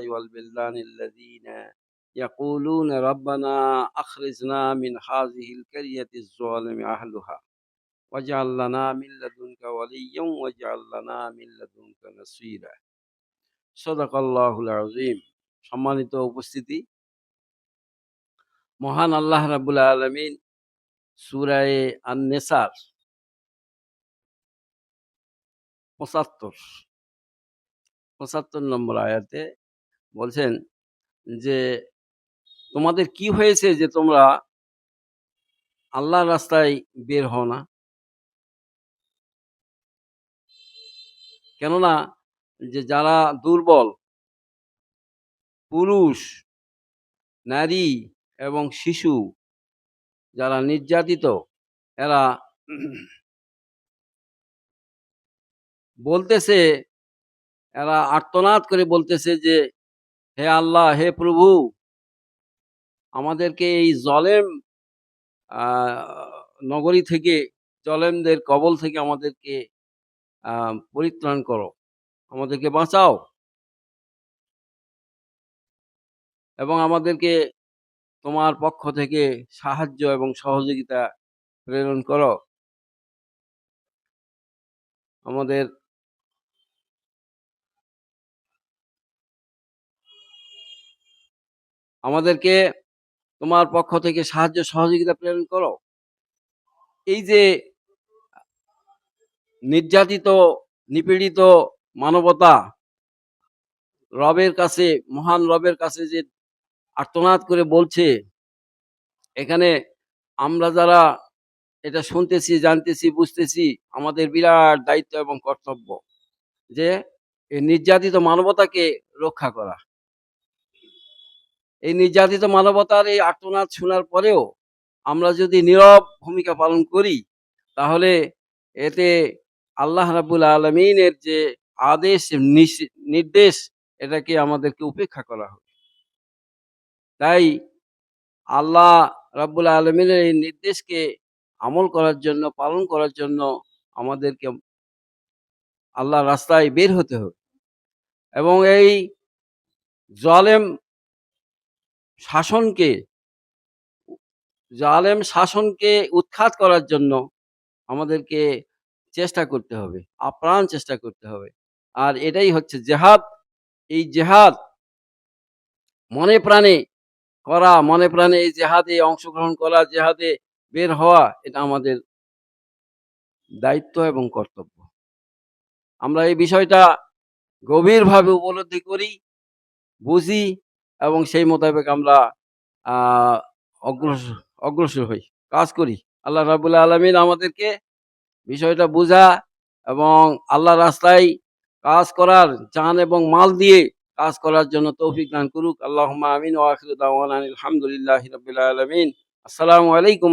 والبلدان الذين يقولون ربنا أخرجنا من هذه القرية الظالم أهلها واجعل لنا من لدنك وليا واجعل لنا من لدنك نصيرا صدق الله العظيم সম্মানিত উপস্থিতি মহান আল্লাহ রাবুল আলমিন সুরায়ে আন নেসার পঁচাত্তর পঁচাত্তর নম্বর আয়াতে বলছেন যে, তোমাদের কি হয়েছে যে তোমরা আল্লাহর রাস্তায় বের হও না? কেননা যে যারা দুর্বল, পুরুষ, নারী এবং শিশু যারা নির্যাতিত, এরা বলতেছে, এরা আর্তনাদ করে বলতেছে যে হে আল্লাহ, হে প্রভু, আমাদেরকে এই জলেম নগরী থেকে, জলেমদের কবল থেকে আমাদেরকে পরিত্রাণ করো। আমাদেরকে বাঁচাও। এবং আমাদেরকে তোমার পক্ষ থেকে সাহায্য এবং সহযোগিতা প্রেরণ করো। আমাদের আমাদেরকে তোমার পক্ষ থেকে সাহায্য, সহযোগিতা প্রেরণ করো। এই যে নির্যাতিত, নিপীড়িত মানবতা, রবের কাছে, মহান রবের কাছে যে আর্তনাদ করে বলছে, এখানে আমরা যারা এটা শুনতেছি, জানতেছি, বুঝতেছি, আমাদের বিরাট দায়িত্ব এবং কর্তব্য যে এই নির্যাতিত মানবতাকে রক্ষা করা। এই নির্যাতিত মানবতার এই আর্তনাদ শোনার পরেও আমরা যদি নীরব ভূমিকা পালন করি, তাহলে এতে আল্লাহ রাবুল আলমিনের যে আদেশ নির্দেশ, এটাকে আমাদেরকে উপেক্ষা করা হবে তাই আল্লাহ রাব্বুল আলমিনের এই নির্দেশকে আমল করার জন্য, পালন করার জন্য আমাদেরকে আল্লাহ রাস্তায় বের হতে হবে। এবং এই জলেম শাসনকে, জালেম শাসনকে উৎখাত করার জন্য আমাদেরকে চেষ্টা করতে হবে, আপ্রাণ চেষ্টা করতে হবে। আর এটাই হচ্ছে জেহাদ। এই জেহাদ মনে প্রাণে করা, মনে প্রাণে এই জেহাদে অংশগ্রহণ করা, জেহাদে বের হওয়া, এটা আমাদের দায়িত্ব এবং কর্তব্য। আমরা এই বিষয়টা গভীরভাবে উপলব্ধি করি, বুঝি এবং সেই মোতাবেক আমরা অগ্রসর অগ্রসর হই, কাজ করি। আল্লাহ রাবুল্লাহ আলমিন আমাদেরকে বিষয়টা বোঝা এবং আল্লাহ রাস্তায় কাজ করার চান এবং মাল দিয়ে কাজ করার জন্য তৌফিক দান করুক। আল্লাহ আমিন। ওয়াখির আলহামদুলিল্লাহ রবিল আলমিন। আসসালামু আলাইকুম